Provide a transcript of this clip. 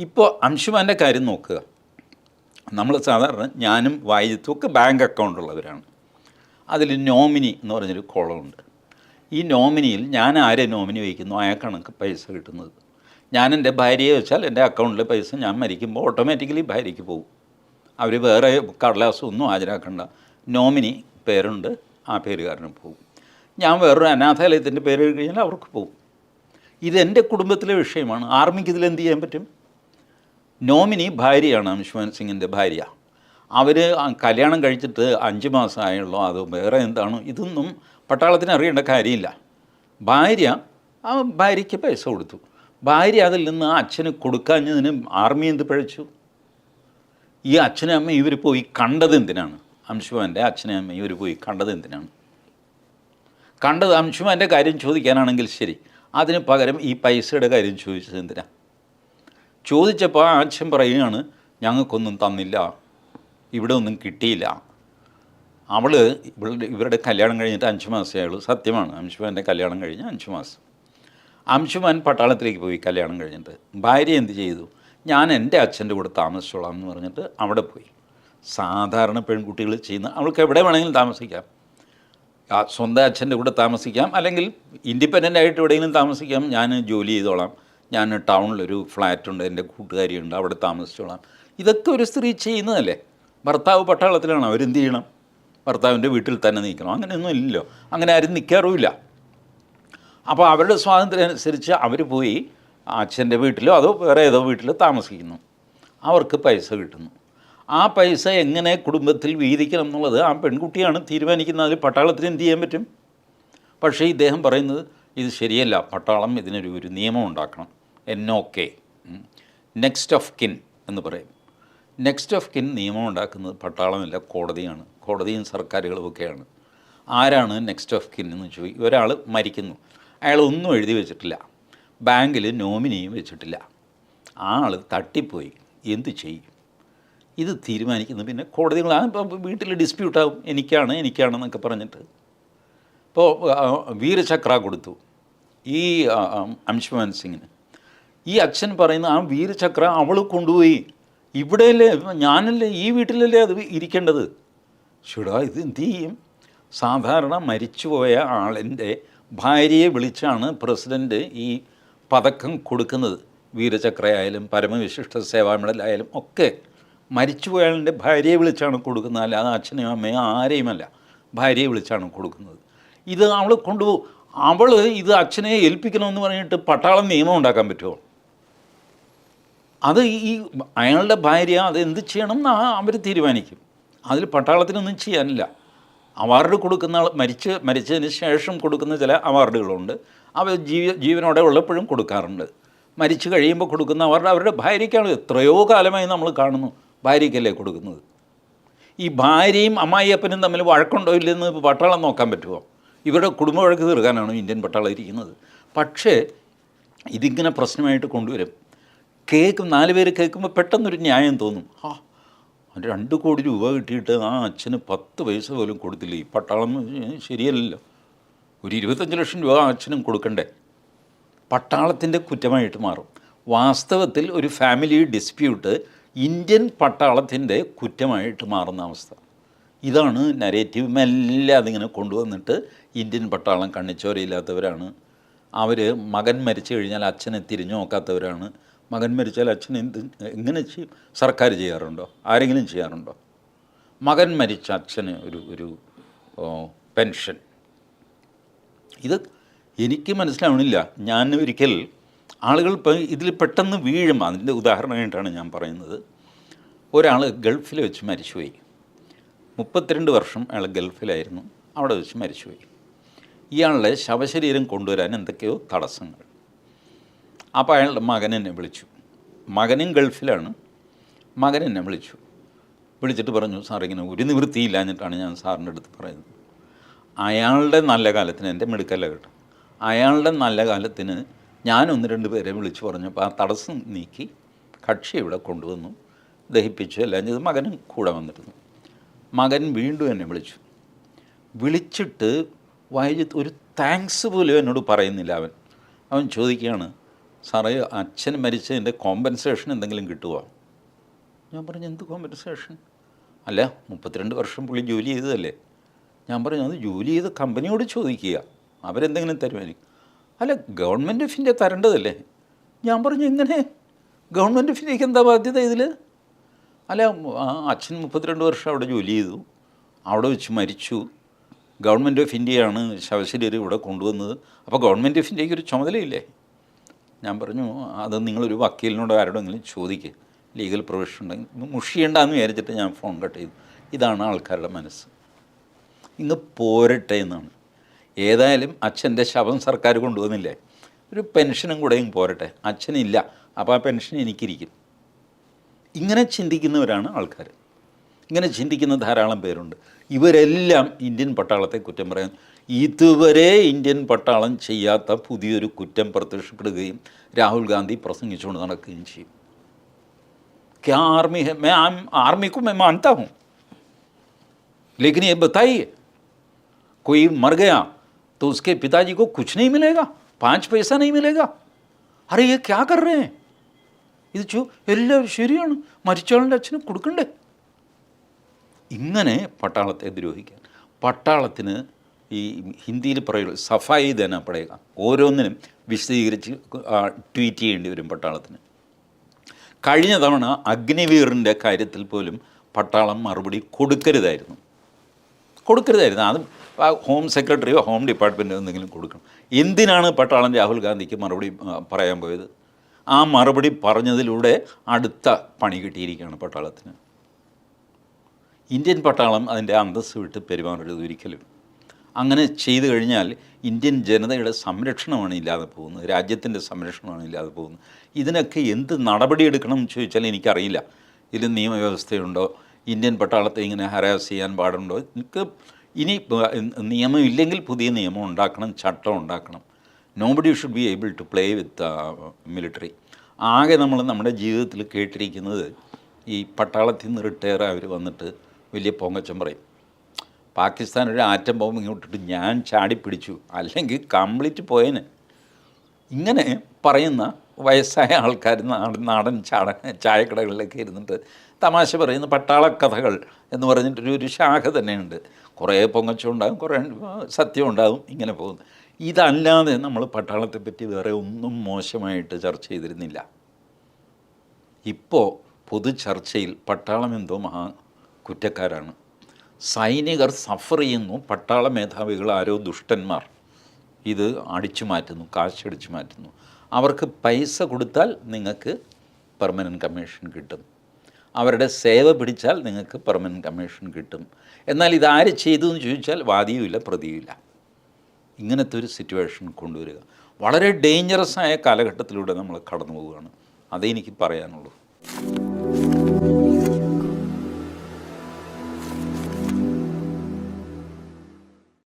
ഇപ്പോൾ അംശുമാന്റെ കാര്യം നോക്കുക. നമ്മൾ സാധാരണ ഞാനും വായിത്തും ഒക്കെ ബാങ്ക് അക്കൗണ്ട് ഉള്ളവരാണ്. അതിൽ നോമിനി എന്ന് പറഞ്ഞൊരു കോളമുണ്ട് ഈ നോമിനിയിൽ ഞാൻ ആരെ നോമിനി വയ്ക്കുന്നു അയാൾക്കാണ് പൈസ കിട്ടുന്നത്. ഞാൻ എന്റെ ഭാര്യയെ വെച്ചാൽ എന്റെ അക്കൗണ്ടിലെ പൈസ ഞാൻ മരിക്കുമ്പോൾ ഓട്ടോമാറ്റിക്കലി ഭാര്യയ്ക്ക് പോകും. അവർ വേറെ കടലാസം ഒന്നും ഹാജരാക്കണ്ട. നോമിനി പേരുണ്ട് ആ പേരുകാരന് പോകും. ഞാൻ വേറൊരു അനാഥാലയത്തിന്റെ പേര് കഴിഞ്ഞാൽ അവർക്ക് പോകും. ഇതെന്റെ കുടുംബത്തിലെ വിഷയമാണ്. ആർമിക്ക് ഇതിൽ എന്ത് ചെയ്യാൻ പറ്റും? നോമിനി ഭാര്യയാണ് അംശുമാൻ സിംഗിന്റെ ഭാര്യ. അവർ കല്യാണം കഴിച്ചിട്ട് അഞ്ച് മാസമായുള്ളൂ. അത് വേറെ എന്താണ്? ഇതൊന്നും പട്ടാളത്തിന് അറിയേണ്ട കാര്യമില്ല. ഭാര്യ ആ ഭാര്യയ്ക്ക് പൈസ കൊടുത്തു. ഭാര്യ അതിൽ നിന്ന് അച്ഛന് കൊടുക്കാഞ്ഞതിന് ആർമി എന്ത് പഴച്ചു? ഈ അച്ഛനും അമ്മയും ഇവർ പോയി കണ്ടത് എന്തിനാണ്? അംശുമാന്റെ അച്ഛനും അമ്മയും ഇവർ പോയി കണ്ടത് എന്തിനാണ്? കണ്ടത് അംശുമാന്റെ കാര്യം ചോദിക്കാനാണെങ്കിൽ ശരി. അതിന് പകരം ഈ പൈസയുടെ കാര്യം ചോദിച്ചത് എന്തിനാ? ചോദിച്ചപ്പോൾ ആ അച്ഛൻ പറയുകയാണ് ഞങ്ങൾക്കൊന്നും തന്നില്ല. ഇവിടെ ഒന്നും കിട്ടിയില്ല. അവൾ ഇവളുടെ ഇവരുടെ കല്യാണം കഴിഞ്ഞിട്ട് അഞ്ച് മാസമേ ആയുള്ളൂ. സത്യമാണ് അംശുമാന്റെ കല്യാണം കഴിഞ്ഞ് അഞ്ച് മാസം. അംശുമാൻ പട്ടാളത്തിലേക്ക് പോയി കല്യാണം കഴിഞ്ഞിട്ട്. ഭാര്യ എന്ത് ചെയ്തു? ഞാൻ എന്റെ അച്ഛന്റെ കൂടെ താമസിച്ചോളാം എന്ന് പറഞ്ഞിട്ട് അവിടെ പോയി. സാധാരണ പെൺകുട്ടികൾ ചെയ്യുന്ന അവൾക്ക് എവിടെ വേണമെങ്കിലും താമസിക്കാം. സ്വന്തം അച്ഛന്റെ കൂടെ താമസിക്കാം അല്ലെങ്കിൽ ഇൻഡിപെൻഡന്റ് ആയിട്ട് എവിടെയെങ്കിലും താമസിക്കാം. ഞാൻ ജോലി ചെയ്തോളാം. ഞാൻ ടൗണിലൊരു ഫ്ലാറ്റ് ഉണ്ട് എന്റെ കൂട്ടുകാരിയുണ്ട് അവിടെ താമസിച്ചോളാം. ഇതൊക്കെ ഒരു സ്ത്രീ ചെയ്യുന്നതല്ലേ? ഭർത്താവ് പട്ടാളത്തിലാണ് അവരെന്ത് ചെയ്യണം? ഭർത്താവിന്റെ വീട്ടിൽ തന്നെ നിൽക്കണം അങ്ങനെയൊന്നും ഇല്ലല്ലോ. അങ്ങനെ ആരും നിൽക്കാറുമില്ല. അപ്പോൾ അവരുടെ സ്വാതന്ത്ര്യം അനുസരിച്ച് അവർ പോയി അച്ഛന്റെ വീട്ടിലോ അതോ വേറെ ഏതോ വീട്ടിൽ താമസിക്കുന്നു. അവർക്ക് പൈസ കിട്ടുന്നു. ആ പൈസ എങ്ങനെ കുടുംബത്തിൽ വീതിക്കണം എന്നുള്ളത് ആ പെൺകുട്ടിയാണ് തീരുമാനിക്കുന്നത്. അതിൽ പട്ടാളത്തിന് എന്ത് ചെയ്യാൻ പറ്റും? പക്ഷേ ഇദ്ദേഹം പറയുന്നത് ഇത് ശരിയല്ല പട്ടാളം ഇതിനൊരു ഒരു നിയമം ഉണ്ടാക്കണം. N O K next of kin എന്ന് പറയും. നെക്സ്റ്റ് ഓഫ് കിൻ നിയമം ഉണ്ടാക്കുന്നത് പട്ടാളമല്ല കോടതിയാണ്. കോടതിയും സർക്കാരുകളും ഒക്കെയാണ് ആരാണ് നെക്സ്റ്റ് ഓഫ് കിൻ എന്ന് ചോദിക്കും ഒരാൾ മരിക്കുന്നു. അയാൾ ഒന്നും എഴുതി വെച്ചിട്ടില്ല. ബാങ്കിൽ നോമിനിയും വെച്ചിട്ടില്ല. ആൾ തട്ടിപ്പോയി. എന്ത് ചെയ്യും? ഇത് തീരുമാനിക്കുന്നു. പിന്നെ കോടതികൾ ആ വീട്ടിൽ ഡിസ്പ്യൂട്ടാവും എനിക്കാണ് എനിക്കാണെന്നൊക്കെ പറഞ്ഞിട്ട്. ഇപ്പോൾ വീരചക്ര കൊടുത്തു. ഈ അംശുമാൻ സിംഗിന്. ഈ അച്ഛൻ പറയുന്ന ആ വീരചക്ര അവൾ കൊണ്ടുപോയി. ഇവിടെയല്ലേ ഞാനല്ലേ ഈ വീട്ടിലല്ലേ അത് ഇരിക്കേണ്ടത്? ചുടാ ഇത് എന്ത് ചെയ്യും? സാധാരണ മരിച്ചുപോയ ആളിന്റെ ഭാര്യയെ വിളിച്ചാണ് പ്രസിഡന്റ് ഈ പതക്കം കൊടുക്കുന്നത്. വീരചക്രയായാലും പരമവിശിഷ്ട സേവാ മെഡലായാലും ഒക്കെ മരിച്ചുപോയാളിന്റെ ഭാര്യയെ വിളിച്ചാണ് കൊടുക്കുന്നത്. അല്ലാതെ അച്ഛനെയും അമ്മയും ആരെയുമല്ല ഭാര്യയെ വിളിച്ചാണ് കൊടുക്കുന്നത്. ഇത് അവൾ കൊണ്ടുപോകും. അവൾ ഇത് അച്ഛനെ ഏൽപ്പിക്കണമെന്ന് പറഞ്ഞിട്ട് പട്ടാളം നിയമം ഉണ്ടാക്കാൻ പറ്റുമോ? അത് ഈ അയാളുടെ ഭാര്യ അത് എന്ത് ചെയ്യണം എന്ന് അവർ തീരുമാനിക്കും. അതിൽ പട്ടാളത്തിനൊന്നും ചെയ്യാനില്ല. അവാർഡ് കൊടുക്കുന്ന ആൾ മരിച്ച് മരിച്ചതിന് ശേഷം കൊടുക്കുന്ന ചില അവാർഡുകളുണ്ട്. അവ ജീവ ജീവനോടെ ഉള്ളപ്പോഴും കൊടുക്കാറുണ്ട്. മരിച്ചു കഴിയുമ്പോൾ കൊടുക്കുന്ന അവാർഡ് അവരുടെ ഭാര്യയ്ക്കാണ്. എത്രയോ കാലമായി നമ്മൾ കാണുന്നു ഭാര്യയ്ക്കല്ലേ കൊടുക്കുന്നത്. ഈ ഭാര്യയും അമ്മായിയപ്പനും തമ്മിൽ വഴക്കുണ്ടോ ഇല്ലെന്ന് പട്ടാളം നോക്കാൻ പറ്റുമോ ഇവരുടെ കുടുംബ വഴക്ക് തീർക്കാനാണ് ഇന്ത്യൻ പട്ടാളം ഇരിക്കുന്നത്? പക്ഷേ ഇതിങ്ങനെ പ്രശ്നമായിട്ട് കൊണ്ടുവരും. കേൾക്കും നാല് പേര് കേൾക്കുമ്പോൾ പെട്ടെന്നൊരു ന്യായം തോന്നും. ആ രണ്ട് കോടി രൂപ കിട്ടിയിട്ട് ആ അച്ഛന് പത്ത് പൈസ പോലും കൊടുത്തില്ല? ഈ പട്ടാളം ശരിയല്ലല്ലോ. ഒരു ഇരുപത്തഞ്ച് ലക്ഷം രൂപ ആ അച്ഛനും കൊടുക്കണ്ടേ? പട്ടാളത്തിന്റെ കുറ്റമായിട്ട് മാറും. വാസ്തവത്തിൽ ഒരു ഫാമിലി ഡിസ്പ്യൂട്ട് ഇന്ത്യൻ പട്ടാളത്തിന്റെ കുറ്റമായിട്ട് മാറുന്ന അവസ്ഥ. ഇതാണ് നരേറ്റീവ് മെല്ലെ അതിങ്ങനെ കൊണ്ടുവന്നിട്ട് ഇന്ത്യൻ പട്ടാളം കണ്ണിച്ചോരയില്ലാത്തവരാണ്. അവർ മകൻ മരിച്ചു കഴിഞ്ഞാൽ അച്ഛനെ തിരിഞ്ഞു നോക്കാത്തവരാണ്. മകൻ മരിച്ചാൽ അച്ഛൻ എന്ത് എങ്ങനെ ചെയ്യും? സർക്കാർ ചെയ്യാറുണ്ടോ? ആരെങ്കിലും ചെയ്യാറുണ്ടോ? മകൻ മരിച്ച അച്ഛന് ഒരു ഒരു പെൻഷൻ. ഇത് എനിക്ക് മനസ്സിലാവണില്ല. ഞാൻ ഒരിക്കൽ ആളുകൾ ഇതിൽ പെട്ടെന്ന് വീഴും. അതിന്റെ ഉദാഹരണമായിട്ടാണ് ഞാൻ പറയുന്നത്. ഒരാൾ ഗൾഫിൽ വെച്ച് മരിച്ചുപോയി. മുപ്പത്തിരണ്ട് വർഷം അയാൾ ഗൾഫിലായിരുന്നു. അവിടെ വെച്ച് മരിച്ചുപോയി. ഇയാളുടെ ശവശരീരം കൊണ്ടുവരാൻ എന്തൊക്കെയോ തടസ്സങ്ങൾ. അപ്പോൾ അയാളുടെ മകൻ എന്നെ വിളിച്ചു. മകനും ഗൾഫിലാണ്. മകൻ എന്നെ വിളിച്ചു. വിളിച്ചിട്ട് പറഞ്ഞു സാർ ഇങ്ങനെ ഒരു നിവൃത്തിയില്ലാഞ്ഞിട്ടാണ് ഞാൻ സാറിന്റെ അടുത്ത് പറയുന്നത്. അയാളുടെ നല്ല കാലത്തിന് എന്റെ മെടുക്കല്ല കേട്ടോ. അയാളുടെ നല്ല കാലത്തിന് ഞാൻ ഒന്ന് രണ്ട് പേരെ വിളിച്ചു പറഞ്ഞപ്പോൾ ആ തടസ്സം നീക്കി കക്ഷി ഇവിടെ കൊണ്ടുവന്നു ദഹിപ്പിച്ചു എല്ലാം ചെയ്ത്. മകനും കൂടെ വന്നിരുന്നു. മകൻ വീണ്ടും എന്നെ വിളിച്ചു. വിളിച്ചിട്ട് വൈകിട്ട് ഒരു താങ്ക്സ് പോലും എന്നോട് പറയുന്നില്ല അവൻ. അവൻ ചോദിക്കുകയാണ് സാറേ അച്ഛൻ മരിച്ചതിന്റെ കോമ്പൻസേഷൻ എന്തെങ്കിലും കിട്ടുമോ ഞാൻ പറഞ്ഞു എന്ത് കോമ്പൻസേഷൻ അല്ല മുപ്പത്തിരണ്ട് വർഷം പുള്ളി ജോലി ചെയ്തതല്ലേ. ഞാൻ പറഞ്ഞു അത് ജോലി ചെയ്ത കമ്പനിയോട് ചോദിക്കുക. അവരെന്തെങ്കിലും തരുമായിരിക്കും. അല്ല ഗവൺമെന്റ് ഓഫ് ഇന്ത്യ തരേണ്ടതല്ലേ. ഞാൻ പറഞ്ഞു എങ്ങനെ? ഗവൺമെന്റ് ഓഫ് എന്താ ബാധ്യത ഇതിൽ അല്ല അച്ഛൻ മുപ്പത്തിരണ്ട് വർഷം അവിടെ ജോലി ചെയ്തു. അവിടെ വെച്ച് മരിച്ചു. ഗവൺമെന്റ് ഓഫ് ഇന്ത്യയാണ് ശവശരീരം ഇവിടെ കൊണ്ടുവന്നത്. അപ്പോൾ ഗവൺമെന്റ് ഓഫ് ഇന്ത്യയ്ക്ക് ഒരു ചുമതലയില്ലേ? ഞാൻ പറഞ്ഞു അത് നിങ്ങളൊരു വക്കീലിനോട് ആരോടെങ്കിലും ചോദിക്കുക ലീഗൽ പ്രൊഫഷൻ ഉണ്ടെങ്കിൽ മുഷിയണ്ടെന്ന് വിചാരിച്ചിട്ട് ഞാൻ ഫോൺ കട്ട് ചെയ്തു. ഇതാണ് ആൾക്കാരുടെ മനസ്സ്. ഇങ്ങ് പോരട്ടെ എന്നാണ്. ഏതായാലും അച്ഛന്റെ ശവം സർക്കാർ കൊണ്ടുവന്നില്ലേ? ഒരു പെൻഷനും കൂടെ ഇങ്ങ് പോരട്ടെ. അച്ഛനില്ല. അപ്പോൾ ആ പെൻഷൻ എനിക്കിരിക്കും. ഇങ്ങനെ ചിന്തിക്കുന്നവരാണ് ആൾക്കാർ ഇങ്ങനെ ചിന്തിക്കുന്ന ധാരാളം പേരുണ്ട്. ഇവരെല്ലാം ഇന്ത്യൻ പട്ടാളത്തെ കുറ്റം പറയാൻ ഇതുവരെ ഇന്ത്യൻ പട്ടാളം ചെയ്യാത്ത പുതിയൊരു കുറ്റം പ്രത്യക്ഷപ്പെടുകയും രാഹുൽ ഗാന്ധി പ്രസംഗിച്ചുകൊണ്ട് നടക്കുകയും ചെയ്യും क्या आर्मी है मैं आम आर्मी को मैं मानता हूँ लेकिन ये बताइए कोई मर गया तो उसके पिताजी को कुछ नहीं मिलेगा पाँच पैसा नहीं मिलेगा अरे ये क्या कर रहे हैं ഇത് ചോ എല്ലാവരും ശരിയാണ് മരിച്ചയാളുടെ അച്ഛന് കൊടുക്കണ്ടേ ഇങ്ങനെ പട്ടാളത്തെ ദ്രോഹിക്കാൻ പട്ടാളത്തിന് ഈ ഹിന്ദിയിൽ പറയുള്ളൂ സഫായി ദേന പടയുക ഓരോന്നിനും വിശദീകരിച്ച് ട്വീറ്റ് ചെയ്യേണ്ടി വരും പട്ടാളത്തിന്. കഴിഞ്ഞ തവണ അഗ്നിവീറിന്റെ കാര്യത്തിൽ പോലും പട്ടാളം മറുപടി കൊടുക്കരുതായിരുന്നു. കൊടുക്കരുതായിരുന്നു. അത് ഹോം സെക്രട്ടറിയോ ഹോം ഡിപ്പാർട്ട്മെന്റോ എന്തെങ്കിലും കൊടുക്കണം. എന്തിനാണ് പട്ടാളം രാഹുൽ ഗാന്ധിക്ക് മറുപടി പറയാൻ പോയത്? ആ മറുപടി പറഞ്ഞതിലൂടെ അടുത്ത പണി കിട്ടിയിരിക്കുകയാണ് പട്ടാളത്തിന്. ഇന്ത്യൻ പട്ടാളം അതിന്റെ അന്തസ്സ് വിട്ട് പെരുമാറരുത് ഒരിക്കലും. അങ്ങനെ ചെയ്തു കഴിഞ്ഞാൽ ഇന്ത്യൻ ജനതയുടെ സംരക്ഷണമാണ് ഇല്ലാതെ പോകുന്നത് രാജ്യത്തിന്റെ സംരക്ഷണമാണ് ഇല്ലാതെ പോകുന്നത്. ഇതിനൊക്കെ എന്ത് നടപടിയെടുക്കണം എന്ന് ചോദിച്ചാൽ എനിക്കറിയില്ല. ഇതിൽ നിയമവ്യവസ്ഥയുണ്ടോ? ഇന്ത്യൻ പട്ടാളത്തെ ഇങ്ങനെ ഹരാസ് ചെയ്യാൻ പാടുണ്ടോ? എനിക്ക് ഇനി നിയമം ഇല്ലെങ്കിൽ പുതിയ നിയമം ഉണ്ടാക്കണം ചട്ടം ഉണ്ടാക്കണം. Nobody should be able to play with military ആകെ നമ്മൾ നമ്മുടെ ജീവിതത്തിൽ കേട്ടിരിക്കുന്നത് ഈ പട്ടാളത്തിൽ നിന്ന് റിട്ടയർ അവർ വന്നിട്ട് വലിയ പൊങ്ങച്ചം പറയും. പാകിസ്ഥാൻ ഒരു ആറ്റം ബോംബ് ഇങ്ങോട്ടിട്ട് ഞാൻ ചാടി പിടിച്ചു. അല്ലെങ്കിൽ കംപ്ലീറ്റ് പോയേനെ. ഇങ്ങനെ പറയുന്ന വയസ്സായ ആൾക്കാർ നാടൻ നാടൻ ചാട ചായക്കടകളിലൊക്കെ ഇരുന്നിട്ട് തമാശ പറയുന്ന പട്ടാളക്കഥകൾ എന്ന് പറഞ്ഞിട്ടൊരു ഒരു ശാഖ തന്നെയുണ്ട്. കുറേ പൊങ്ങച്ചം ഉണ്ടാകും കുറേ സത്യം ഉണ്ടാകും ഇങ്ങനെ പോകുന്നു. ഇതല്ലാതെ നമ്മൾ പട്ടാളത്തെ പറ്റി വേറെ ഒന്നും മോശമായിട്ട് ചർച്ച ചെയ്തിരുന്നില്ല. ഇപ്പോൾ പൊതു ചർച്ചയിൽ പട്ടാളം എന്തോ മഹാ കുറ്റക്കാരാണ്. സൈനികർ സഫർ ചെയ്യുന്നു. പട്ടാള മേധാവികൾ ആരോ ദുഷ്ടന്മാർ. ഇത് അടിച്ചു മാറ്റുന്നു കാശടിച്ചു മാറ്റുന്നു. അവർക്ക് പൈസ കൊടുത്താൽ നിങ്ങൾക്ക് പെർമനന്റ് കമ്മീഷൻ കിട്ടും. അവരുടെ സേവ പിടിച്ചാൽ നിങ്ങൾക്ക് പെർമനന്റ് കമ്മീഷൻ കിട്ടും. എന്നാൽ ഇതാര് ചെയ്തു എന്ന് ചോദിച്ചാൽ വാദിയുമില്ല പ്രതിയുമില്ല. ഇങ്ങനത്തെ ഒരു സിറ്റുവേഷൻ കൊണ്ടുവരിക. വളരെ ഡേഞ്ചറസ് ആയ കാലഘട്ടത്തിലൂടെ നമ്മൾ കടന്നു പോവുകയാണ് അതേ എനിക്ക് പറയാനുള്ളൂ.